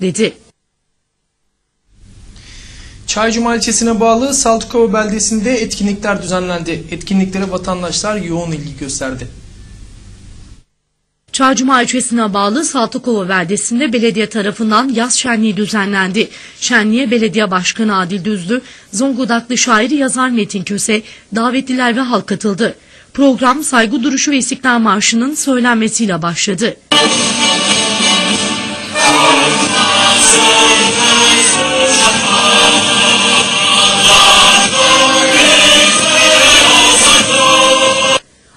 dedi. Çaycuma ilçesine bağlı Saltukova beldesinde etkinlikler düzenlendi. Etkinliklere vatandaşlar yoğun ilgi gösterdi. Çaycuma ilçesine bağlı Saltıkova beldesinde belediye tarafından yaz şenliği düzenlendi. Şenliğe belediye başkanı Adil Düzlü, Zonguldaklı şair yazar Metin Köse, davetliler ve halk katıldı. Program saygı duruşu ve İstiklal Marşı'nın söylenmesiyle başladı.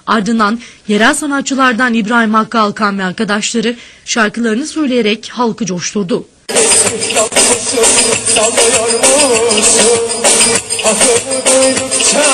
Ardından yerel sanatçılardan İbrahim Hakkı Alkan ve arkadaşları şarkılarını söyleyerek halkı coşturdu. Duydukça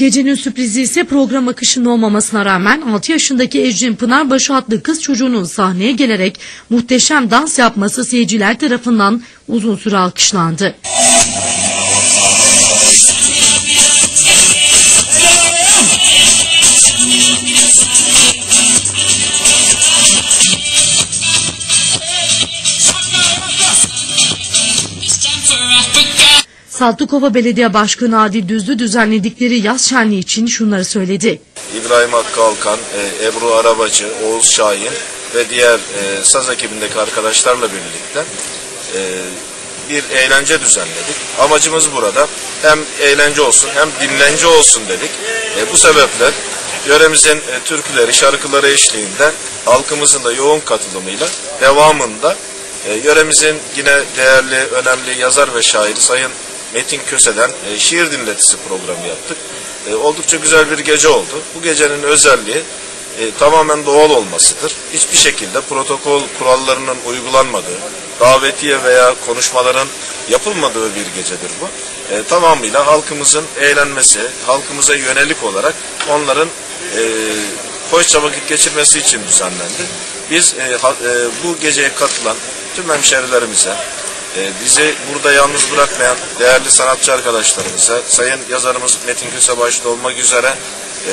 Gecenin sürprizi ise program akışında olmamasına rağmen 6 yaşındaki Ecrin Pınarbaşı adlı kız çocuğunun sahneye gelerek muhteşem dans yapması seyirciler tarafından uzun süre alkışlandı. Saltukova Belediye Başkanı Adil Düzlü düzenledikleri yaz şenliği için şunları söyledi. İbrahim Hakkı e, Ebru Arabacı, Oğuz Şahin ve diğer e, saz ekibindeki arkadaşlarla birlikte e, bir eğlence düzenledik. Amacımız burada hem eğlence olsun hem dinlence olsun dedik. Bu sebeple yöremizin e, türküleri, şarkıları eşliğinde halkımızın da yoğun katılımıyla devamında e, yöremizin yine değerli, önemli yazar ve şairi Sayın Metin Köse'den e, şiir dinletisi programı yaptık. E, oldukça güzel bir gece oldu. Bu gecenin özelliği e, tamamen doğal olmasıdır. Hiçbir şekilde protokol kurallarının uygulanmadığı, davetiye veya konuşmaların yapılmadığı bir gecedir bu. E, tamamıyla halkımızın eğlenmesi, halkımıza yönelik olarak onların e, hoşça vakit geçirmesi için düzenlendi. Biz e, ha- e, bu geceye katılan tüm hemşerilerimize, e, bizi burada yalnız bırakmayan değerli sanatçı arkadaşlarımıza, sayın yazarımız Metin Köse başta olmak üzere e,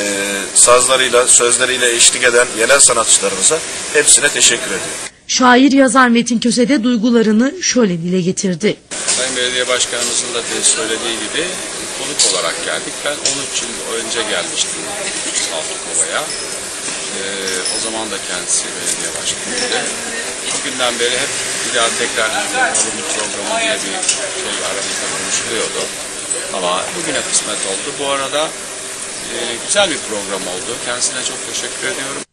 sazlarıyla, sözleriyle eşlik eden yerel sanatçılarımıza hepsine teşekkür ediyorum. Şair yazar Metin Köse de duygularını şöyle dile getirdi. Sayın Belediye Başkanımızın da söylediği gibi konuk olarak geldik. Ben 13 yıl önce gelmiştim Saltıkova'ya. Ee, o zaman da kendisi belediye başkanıydı. O günden beri hep bir daha tekrar alım programı diye bir şey aramızda konuşuluyordu. Ama bugüne kısmet oldu. Bu arada e, güzel bir program oldu. Kendisine çok teşekkür ediyorum.